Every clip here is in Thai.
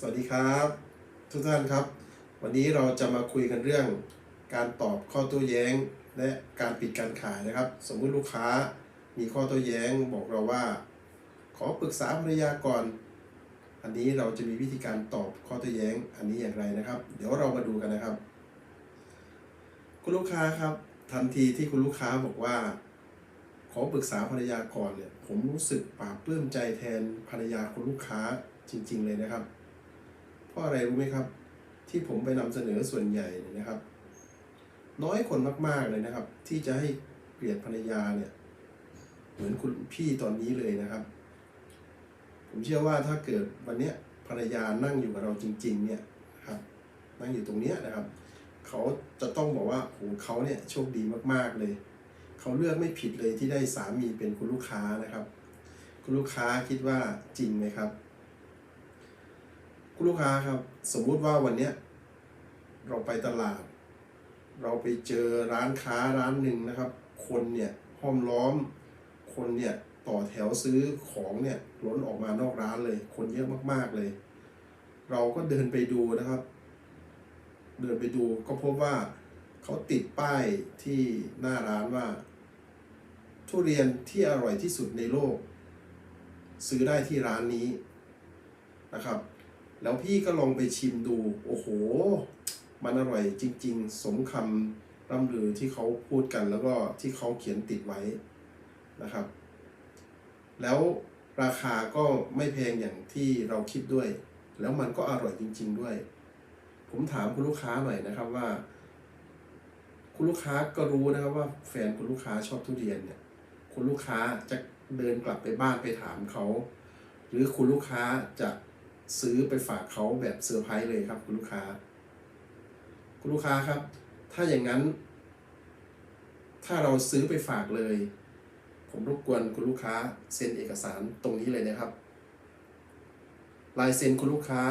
สวัสดีครับ ทุกท่านครับ วันนี้เราจะมาคุยกันเรื่อง การตอบข้อโต้แย้ง และการปิดการขายนะครับ สมมุติลูกค้ามีข้อโต้แย้งบอกเราว่า ขอปรึกษาภรรยาก่อน อันนี้เราจะมีวิธีการตอบข้อโต้แย้งอันนี้อย่างไรนะครับ เดี๋ยวเรามาดูกันนะครับ คุณลูกค้าครับ ทันทีที่คุณลูกค้าบอกว่า ขอปรึกษาภรรยาก่อนเนี่ยผมรู้สึกปลาบปลื้มใจแทนภรรยาคุณลูกค้าจริง ๆ เลยนะครับ ราะอะไรรู้ไหมครับ ที่ผมไปนำเสนอส่วนใหญ่เนี่ยนะครับ น้อยคนมากๆเลยนะครับ ที่จะให้เกลียดภรรยาเนี่ย เหมือนคุณพี่ตอนนี้เลยนะครับ ผมเชื่อว่าถ้าเกิดวันเนี้ยภรรยานั่งอยู่กับเราจริง ๆ เนี่ยครับ นั่งอยู่ตรงเนี้ยนะครับ เขาจะต้องบอกว่าโหเขาเนี่ยโชคดีมากๆเลย เขาเลือกไม่ผิดเลยที่ได้สามีเป็นคุณลูกค้านะครับ คุณลูกค้าคิดว่าจริงไหมครับ คุณลูกค้าครับ สมมุติว่าวันเนี้ยเราไปตลาด เราไปเจอร้านค้าร้านหนึ่งนะครับ คนเนี่ยห้อมล้อม คนเนี่ยต่อแถวซื้อของเนี่ยล้นออกมานอกร้านเลย คนเยอะมากๆเลย เราก็เดินไปดูนะครับ เดินไปดูก็พบว่าเขาติดป้ายที่หน้าร้านว่า ทุเรียนที่อร่อยที่สุดในโลก ซื้อได้ที่ร้านนี้นะครับ แล้วพี่ก็ลองไปชิมดู โอ้โห มันอร่อยจริง ๆ สมคำร่ำลือที่เขาพูดกันแล้วก็ที่เขาเขียนติดไว้นะครับ แล้วราคาก็ไม่แพงอย่างที่เราคิดด้วย แล้วมันก็อร่อยจริง ๆด้วย ผมถามคุณลูกค้าหน่อยนะครับว่า คุณลูกค้าก็รู้นะครับว่าแฟนคุณลูกค้าชอบทุเรียนเนี่ย คุณลูกค้าจะเดินกลับไปบ้านไปถามเขา หรือคุณลูกค้าจะ ซื้อไปฝากเขาแบบเซอร์ไพรส์เลยครับ คุณลูกค้า คุณลูกค้าครับ ถ้าอย่างนั้น ถ้าเราซื้อไปฝากเลย ผมรบกวนคุณลูกค้าเซ็นเอกสารตรงนี้เลยนะครับ ลายเซ็นคุณลูกค้า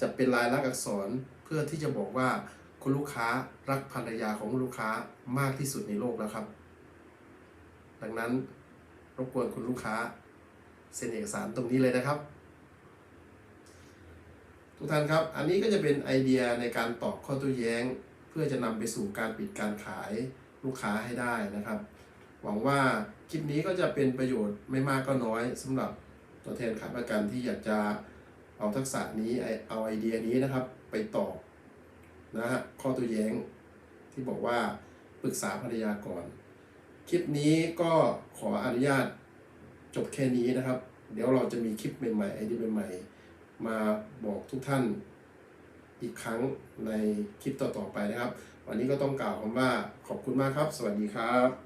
จะเป็นลายลักษณ์อักษรเพื่อที่จะบอกว่าคุณลูกค้ารักภรรยาของคุณลูกค้ามากที่สุดในโลกแล้วครับ ดังนั้นรบกวนคุณลูกค้าเซ็นเอกสารตรงนี้เลยนะครับ ทุกท่านครับ อันนี้ก็จะเป็นไอเดียในการตอบข้อโต้แย้ง เพื่อจะนำไปสู่การปิดการขายลูกค้าให้ได้นะครับ หวังว่าคลิปนี้ก็จะเป็นประโยชน์ไม่มากก็น้อยสำหรับตัวแทนขายประกันที่อยากจะเอาทักษะนี้ไอเอาไอเดียนี้นะครับ ไปตอบนะฮะข้อโต้แย้งที่บอกว่าปรึกษาภรรยาก่อน คลิปนี้ก็ขออนุญาตจบแค่นี้นะครับ เดี๋ยวเราจะมีคลิปใหม่ๆไอเดียใหม่ๆ มาบอกทุกท่านอีกครั้งในคลิปต่อๆไปนะครับ วันนี้ก็ต้องกล่าวคำว่าขอบคุณมากครับ สวัสดีครับ